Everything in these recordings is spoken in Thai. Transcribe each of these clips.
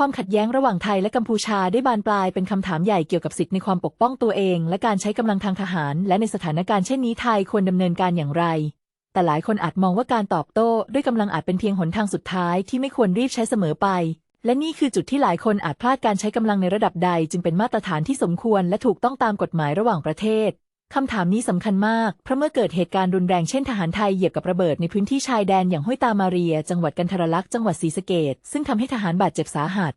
ความขัดแย้งระหว่างไทยและกัมพูชาได้บานปลายเป็นคำถามใหญ่เกี่ยวกับสิทธิในความปกป้องตัวเอง และการใช้กำลังทางทหาร และในสถานการณ์เช่นนี้ไทยควรดำเนินการอย่างไร แต่หลายคนอาจมองว่าการตอบโต้ด้วยกำลังอาจเป็นเพียงหนทางสุดท้ายที่ไม่ควรรีบใช้เสมอไป และนี่คือจุดที่หลายคนอาจพลาดการใช้กำลังในระดับใด จึงเป็นมาตรฐานที่สมควร และถูกต้องตามกฎหมายระหว่างประเทศ คำถามนี้สำคัญมาก เพราะเมื่อเกิดเหตุการณ์รุนแรงเช่นทหารไทยเหยียบกับระเบิดในพื้นที่ชายแดนอย่างห้วยตามาเรีย จังหวัดกันทรลักษณ์จังหวัดศรีสะเกษซึ่งทำให้ทหารบาดเจ็บสาหัส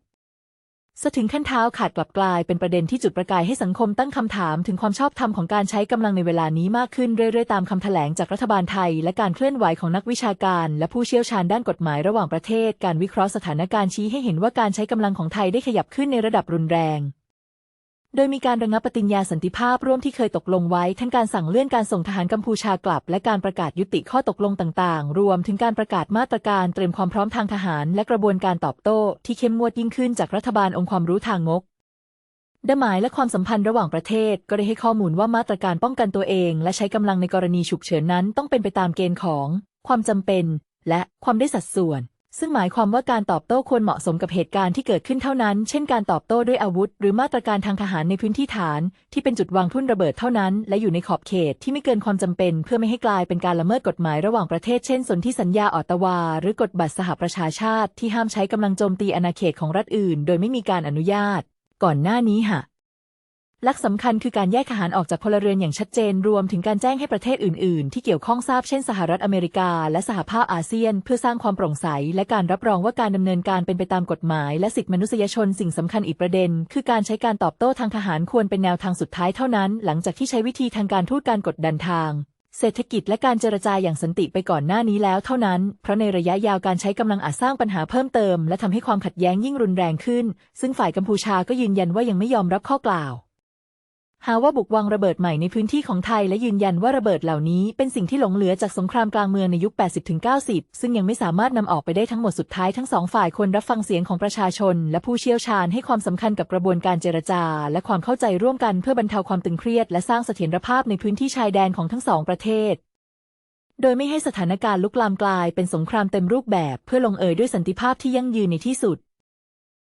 สถึงขั้นเท้าขาดกลับกลายเป็นประเด็นที่จุดประกายให้สังคมตั้งคำถามถึงความชอบธรรมของการใช้กำลังในเวลานี้มากขึ้นเรื่อยๆ ตามคำแถลงจากรัฐบาลไทย และการเคลื่อนไหวของนักวิชาการ และผู้เชี่ยวชาญด้านกฎหมายระหว่างประเทศ การวิเคราะห์สถานการณ์ชี้ให้เห็นว่าการใช้กำลังของไทยได้ขยับขึ้นในระดับรุนแรง โดยมีการระงับปฏิญญาสันติภาพร่วมที่เคยตกลงไว้ ทั้งการสั่งเลื่อนการส่งทหารกัมพูชากลับ และการประกาศยุติข้อตกลงต่างๆ รวมถึงการประกาศมาตรการเตรียมความพร้อมทางทหาร และกระบวนการตอบโต้ ที่เข้มงวดยิ่งขึ้นจากรัฐบาลองค์ความรู้ทางงกดหมายและความสัมพันธ์ระหว่างประเทศก็ได้ให้ข้อมูลว่ามาตรการป้องกันตัวเอง และใช้กำลังในกรณีฉุกเฉินนั้นต้องเป็นไปตามเกณฑ์ของ ความจำเป็น และความได้สัดส่วน ซึ่งหมายความว่าการตอบโต้ควรเหมาะสมกับเหตุการณ์ที่เกิดขึ้นเท่านั้น เช่นการตอบโต้ด้วยอาวุธ หรือมาตรการทางทหารในพื้นที่ฐาน ที่เป็นจุดวางทุ่นระเบิดเท่านั้น และอยู่ในขอบเขตที่ไม่เกินความจำเป็น เพื่อไม่ให้กลายเป็นการละเมิดกฎหมายระหว่างประเทศ เช่นสนธิสัญญาออตาวา หรือกฎบัตรสหประชาชาติ ที่ห้ามใช้กำลังโจมตีอาณาเขตของรัฐอื่น โดยไม่มีการอนุญาต ก่อนหน้านี้ค่ะ ลักสำคัญคือการแยกทหารออกจากพลเรือนอย่างชัดเจน รวมถึงการแจ้งให้ประเทศอื่น ๆ ที่เกี่ยวข้องทราบเช่นสหรัฐอเมริกา และสหภาพอาเซียน เพื่อสร้างความโปร่งใส และการรับรองว่าการดำเนินการเป็นไปตามกฎหมาย และสิทธิมนุษยชนสิ่งสำคัญอีกประเด็น คือการใช้การตอบโต้ทางทหารควรเป็นแนวทางสุดท้ายเท่านั้น หลังจากที่ใช้วิธีทางการทูตการกดดันทางเศรษฐกิจและการเจรจาอย่างสันติไปก่อนหน้านี้แล้วเท่านั้น เพราะในระยะยาวการใช้กำลังอาจสร้างปัญหาเพิ่มเติม และทำให้ความขัดแย้งยิ่งรุนแรงขึ้น ซึ่งฝ่ายกัมพูชาก็ยืนยันว่ายังไม่ยอมรับข้อกล่าว หาว่าบุกวางระเบิดใหม่ในพื้นที่ของไทยและยืนยันว่าระเบิดเหล่านี้เป็นสิ่งที่หลงเหลือจากสงครามกลางเมืองในยุค 80-90 ซึ่งยังไม่สามารถนำออกไปได้ทั้งหมดสุดท้ายทั้งสองฝ่ายควรรับฟังเสียงของประชาชน และผู้เชี่ยวชาญให้ความสำคัญกับกระบวนการเจรจา และความเข้าใจร่วมกันเพื่อบรรเทาความตึงเครียด และสร้างเสถียรภาพในพื้นที่ชายแดนของทั้งสองประเทศ โดยไม่ให้สถานการณ์ลุกลามกลายเป็นสงครามเต็มรูปแบบ เพื่อลงเอยด้วยสันติภาพที่ยั่งยืนในที่สุด